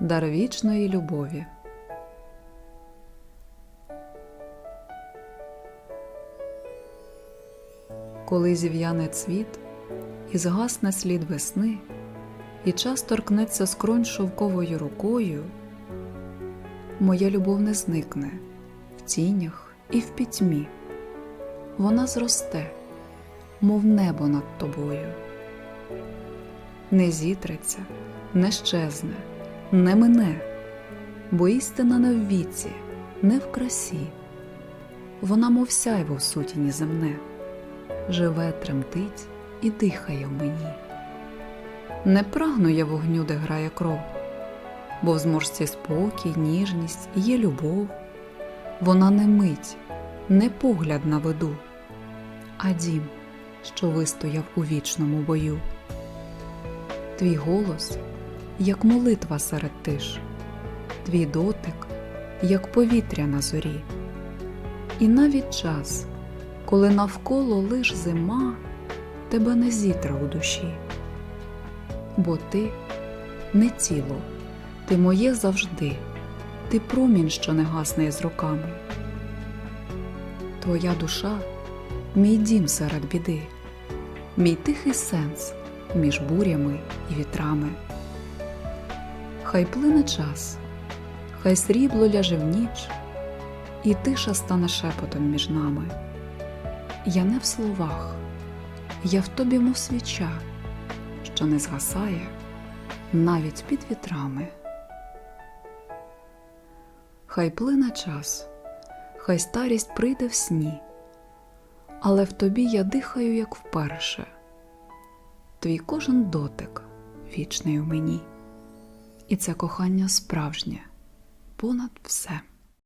дар вічної любові. Коли зів'яне цвіт і згасне слід весни, і час торкнеться скронь шовковою рукою, моя любов не зникне в тінях і в пітьмі. Вона зросте, мов небо над тобою. Не зітреться, не щезне, не мине, бо істина не в віці, не в красі. Вона, мов сяйво в сутіні земне, живе, тремтить і дихає в мені. Не прагну я вогню, де грає кров, бо в зможці спокій, ніжність є любов. Вона не мить, не погляд на виду, а дім, що вистояв у вічному бою. Твій голос, як молитва серед тиш, твій дотик, як повітря на зорі. І навіть час, коли навколо лиш зима, тебе не зітре у душі. Бо ти не тіло, ти моє завжди, ти промінь, що не гасне з роками. Твоя душа мій дім серед біди, мій тихий сенс між бурями і вітрами. Хай плине час, хай срібло ляже в ніч, і тиша стане шепотом між нами. Я не в словах, я в тобі, мов свіча, що не згасає навіть під вітрами. Хай плине час, хай старість прийде в сні, але в тобі я дихаю, як вперше. Твій кожен дотик вічний у мені, і це кохання справжнє понад все.